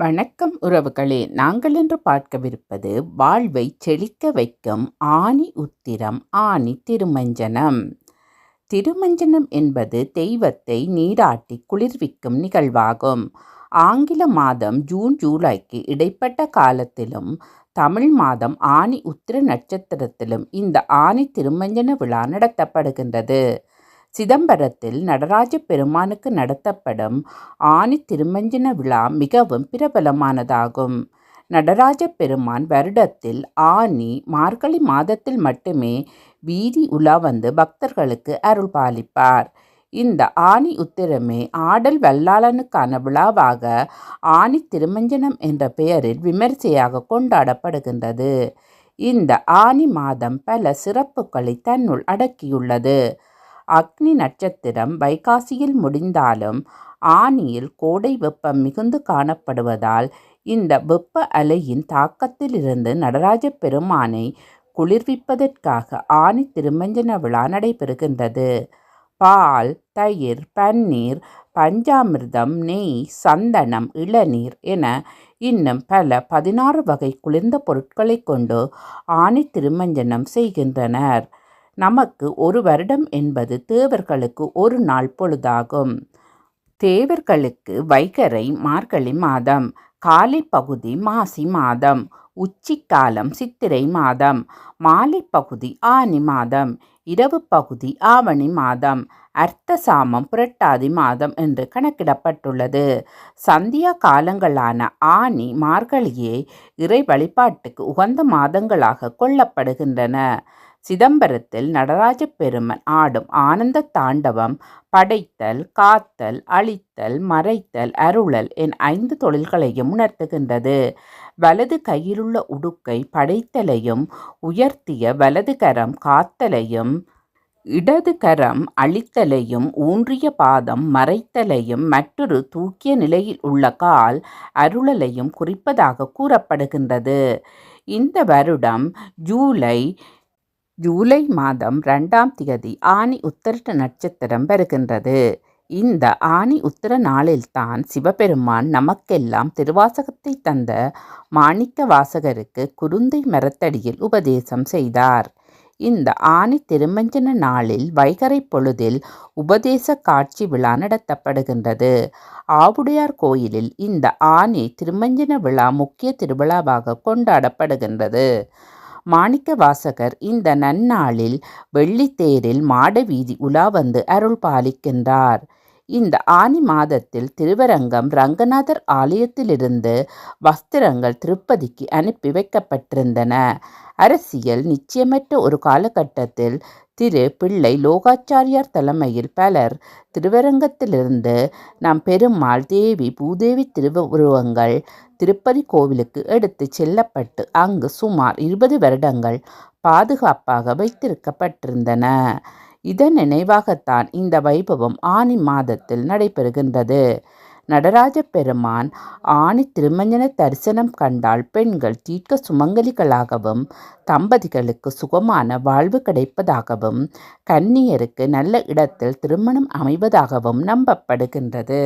வணக்கம் உறவுகளே. நாங்கள் இன்று பார்க்கவிருப்பது வாழ்வை செழிக்க வைக்கும் ஆனி உத்திரம் ஆனி திருமஞ்சனம். திருமஞ்சனம் என்பது தெய்வத்தை நீராட்டி குளிர்விக்கும் நிகழ்வாகும். ஆங்கில மாதம் ஜூன் ஜூலைக்கு இடைப்பட்ட காலத்திலும் தமிழ் மாதம் ஆனி உத்திர நட்சத்திரத்திலும் இந்த ஆணி திருமஞ்சன விழா நடத்தப்படுகின்றது. சிதம்பரத்தில் நடராஜ பெருமானுக்கு நடத்தப்படும் ஆணி திருமஞ்சன விழா மிகவும் பிரபலமானதாகும். நடராஜ பெருமான் வருடத்தில் ஆனி மார்கழி மாதத்தில் மட்டுமே வீதி உலா வந்து பக்தர்களுக்கு அருள் பாலிப்பார். இந்த ஆணி உத்திரமே ஆடல் வல்லாளனுக்கான விழாவாக ஆணி திருமஞ்சனம் என்ற பெயரில் விமர்சையாக கொண்டாடப்படுகின்றது. இந்த ஆனி மாதம் பல சிறப்புகளை தன்னுள் அடக்கியுள்ளது. அக்னி நட்சத்திரம் வைகாசியில் முடிந்தாலும் ஆனியில் கோடை வெப்பம் மிகுந்து காணப்படுவதால் இந்த வெப்ப அலையின் தாக்கத்திலிருந்து நடராஜ பெருமானை குளிர்விப்பதற்காக ஆனி திருமஞ்சன விழா நடைபெறுகின்றது. பால் தயிர் பன்னீர் பஞ்சாமிர்தம் நெய் சந்தனம் இளநீர் என இன்னும் பல பதினாறு வகை குளிர்ந்த பொருட்களை கொண்டு ஆணி திருமஞ்சனம் செய்கின்றனர். நமக்கு ஒரு வருடம் என்பது தேவர்களுக்கு ஒரு நாள் பொழுதாகும். தேவர்களுக்கு வைகரை மார்கழி மாதம் காலை பகுதி மாசி மாதம் உச்சிக்காலம் சித்திரை மாதம் மாலை பகுதி ஆனி மாதம் இரவு பகுதி ஆவணி மாதம் அர்த்த சாமம் புரட்டாதி மாதம் என்று கணக்கிடப்பட்டுள்ளது. சந்தியா காலங்களான ஆனி மார்கழியே இறை வழிபாட்டுக்கு உகந்த மாதங்களாக கொள்ளப்படுகின்றன. சிதம்பரத்தில் நடராஜ பெருமன் ஆடும் ஆனந்த தாண்டவம் படைத்தல் காத்தல் அழித்தல் மறைத்தல் அருளல் என் ஐந்து தொழில்களையும் உணர்த்துகின்றது. வலது கையிலுள்ள உடுக்கை படைத்தலையும் உயர்த்திய வலது கரம் காத்தலையும் இடது கரம் அழித்தலையும் ஊன்றிய பாதம் மறைத்தலையும் மற்றொரு தூக்கிய நிலையில் உள்ள கால் அருளலையும் குறிப்பதாக கூறப்படுகின்றது. இந்த வருடம் ஜூலை ஜூலை மாதம் ரெண்டாம் திகதி ஆனி உத்தரட்ட நட்சத்திரம் பெறுகின்றது. இந்த ஆணி உத்திர நாளில்தான் சிவபெருமான் நமக்கெல்லாம் திருவாசகத்தை தந்த மாணிக்க வாசகருக்கு குருந்தை மரத்தடியில் உபதேசம் செய்தார். இந்த ஆணி திருமஞ்சன நாளில் வைகரை பொழுதில் உபதேச காட்சி விழா நடத்தப்படுகின்றது. ஆவுடையார் கோயிலில் இந்த ஆணி திருமஞ்சன விழா முக்கிய திருவிழாவாக கொண்டாடப்படுகின்றது. மாணிக்க வாசகர் இந்த நன்னாளில் வெள்ளித்தேரில் மாட வீதி உலா வந்து அருள் பாலிக்கின்றார். இந்த ஆனி மாதத்தில் திருவரங்கம் ரங்கநாதர் ஆலயத்திலிருந்து வஸ்திரங்கள் திருப்பதிக்கு அனுப்பி வைக்கப்பட்டிருந்தன. அரசியல் நிச்சயமற்ற ஒரு காலகட்டத்தில் திரு பிள்ளை லோகாச்சாரியார் தலைமையில் பலர் திருவரங்கத்திலிருந்து நம் பெருமாள் தேவி பூதேவி திருவுருவங்கள் திருப்பதி கோவிலுக்கு எடுத்து செல்லப்பட்டு அங்கு சுமார் இருபது வருடங்கள் பாதுகாப்பாக வைத்திருக்கப்பட்டிருந்தன. இதன் நினைவாகத்தான் இந்த வைபவம் ஆனி மாதத்தில் நடைபெறுகின்றது. நடராஜ பெருமான் ஆணி திருமஞ்சன தரிசனம் கண்டால் பெண்கள் தீர்க்க சுமங்கலிகளாகவும் தம்பதிகளுக்கு சுகமான வாழ்வு கிடைப்பதாகவும் கன்னியருக்கு நல்ல இடத்தில் திருமணம் அமைவதாகவும் நம்பப்படுகின்றது.